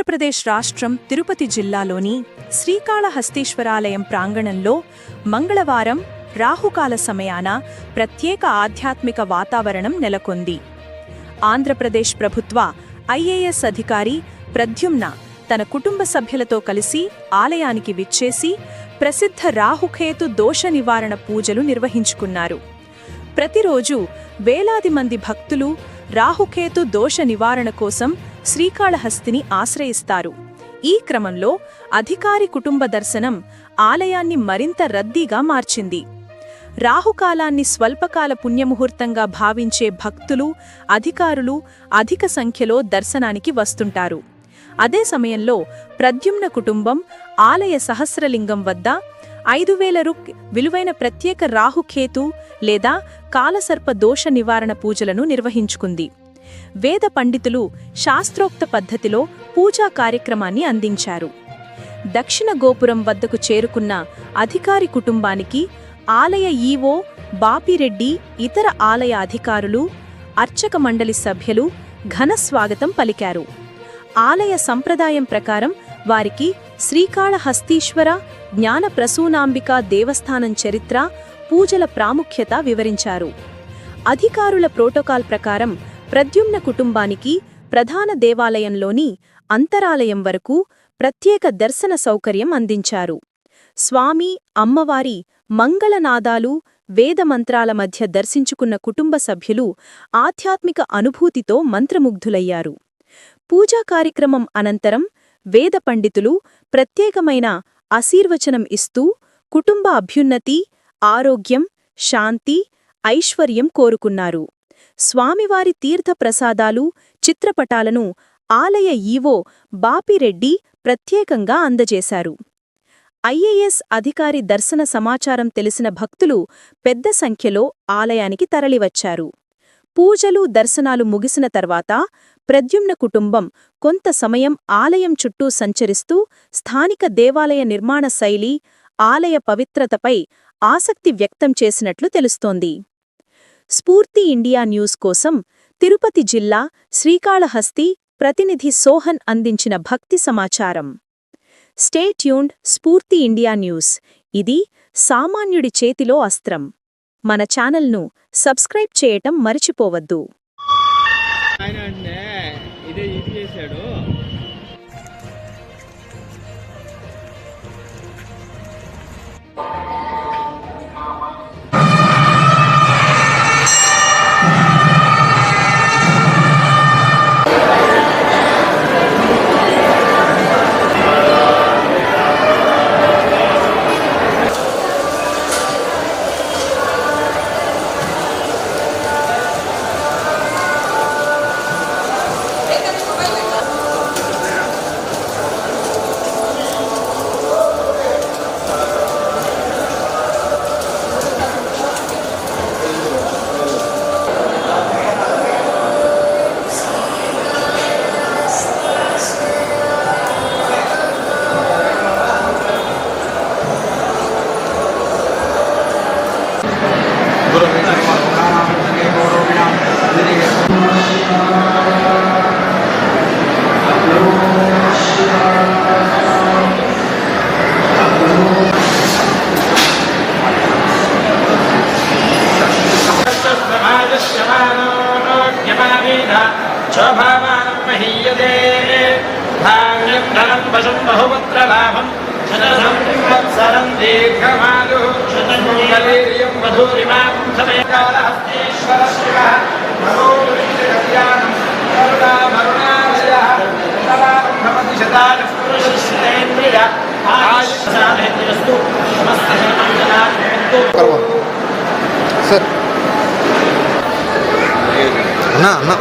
ఆంధ్రప్రదేశ్ రాష్ట్రం తిరుపతి జిల్లాలోని శ్రీకాళహస్తీశ్వరాలయం ప్రాంగణంలో మంగళవారం రాహుకాల సమయాన ప్రత్యేక ఆధ్యాత్మిక వాతావరణం నెలకొంది. ఆంధ్రప్రదేశ్ ప్రభుత్వ ఐఏఎస్ అధికారి ప్రద్యుమ్న తన కుటుంబ సభ్యులతో కలిసి ఆలయానికి విచ్చేసి ప్రసిద్ధ రాహుకేతు దోష నివారణ పూజలు నిర్వహించుకున్నారు. ప్రతిరోజు వేలాది మంది భక్తులు రాహుకేతు దోష నివారణ కోసం శ్రీకాళహస్తిని ఆశ్రయిస్తారు. ఈ క్రమంలో అధికారి కుటుంబ దర్శనం ఆలయాన్ని మరింత రద్దీగా మార్చింది. రాహుకాలాన్ని స్వల్పకాల పుణ్యముహూర్తంగా భావించే భక్తులు అధికారులు అధిక సంఖ్యలో దర్శనానికి వస్తుంటారు. అదే సమయంలో ప్రద్యుమ్న కుటుంబం ఆలయ సహస్రలింగం వద్ద ఐదు వేల రుక్ విలువైన ప్రత్యేక రాహుఖేతు లేదా కాలసర్ప దోష నివారణ పూజలను నిర్వహించుకుంది. వేద పండితులు శాస్త్రోక్త పద్ధతిలో పూజా కార్యక్రమాన్ని అందించారు. దక్షిణ గోపురం వద్దకు చేరుకున్న అధికారి కుటుంబానికి ఆలయ ఈవో బాపిరెడ్డి ఇతర ఆలయ అధికారులు అర్చక మండలి సభ్యులు ఘన స్వాగతం పలికారు. ఆలయ సంప్రదాయం ప్రకారం వారికి శ్రీకాళహస్తీశ్వర జ్ఞానప్రసూనాంబిక దేవస్థానం చరిత్ర పూజల ప్రాముఖ్యత వివరించారు. అధికారుల ప్రోటోకాల్ ప్రకారం ప్రద్యుమ్న కుటుంబానికి ప్రధాన దేవాలయంలోని అంతరాలయం వరకు ప్రత్యేక దర్శన సౌకర్యం అందించారు. స్వామి అమ్మవారి మంగళనాదాలు వేదమంత్రాల మధ్య దర్శించుకున్న కుటుంబ సభ్యులు ఆధ్యాత్మిక అనుభూతితో మంత్రముగ్ధులయ్యారు. పూజా కార్యక్రమం అనంతరం వేద పండితులు ప్రత్యేకమైన ఆశీర్వచనం ఇస్తూ కుటుంబ అభ్యున్నతి ఆరోగ్యం శాంతి ఐశ్వర్యం కోరుకున్నారు. స్వామివారి తీర్థప్రసాదాలు చిత్రపటాలను ఆలయ ఈవో బాపిరెడ్డి ప్రత్యేకంగా అందజేశారు. ఐఏఎస్ అధికారి దర్శన సమాచారం తెలిసిన భక్తులు పెద్ద సంఖ్యలో ఆలయానికి తరలివచ్చారు. పూజలు దర్శనాలు ముగిసిన తర్వాత ప్రద్యుమ్న కుటుంబం కొంత సమయం ఆలయం చుట్టూ సంచరిస్తూ స్థానిక దేవాలయ నిర్మాణ శైలి ఆలయ పవిత్రతపై ఆసక్తి వ్యక్తం చేసినట్లు తెలుస్తోంది. స్ఫూర్తి ఇండియా న్యూస్ కోసం తిరుపతి జిల్లా శ్రీకాళహస్తి ప్రతినిధి సోహన్ అందించిన భక్తి సమాచారం. Stay tuned Spoorthi India news. ఇది సామాన్యుడి చేతిలో అస్త్రం. మన ఛానల్ను సబ్స్క్రైబ్ చేయటం మరిచిపోవద్దు. ధాన్యం ధనం వశం బహుపుత్ర లాభం శతసం సంవత్సరం దీర్ఘమాలు శతమూలవీర్యం వధూరిమాం శివ నమోకళ్యాణం కరుణామరుణాలయ భవతి శతాని పురుషేంద్రియ సమస్త అన్నా అన్నా.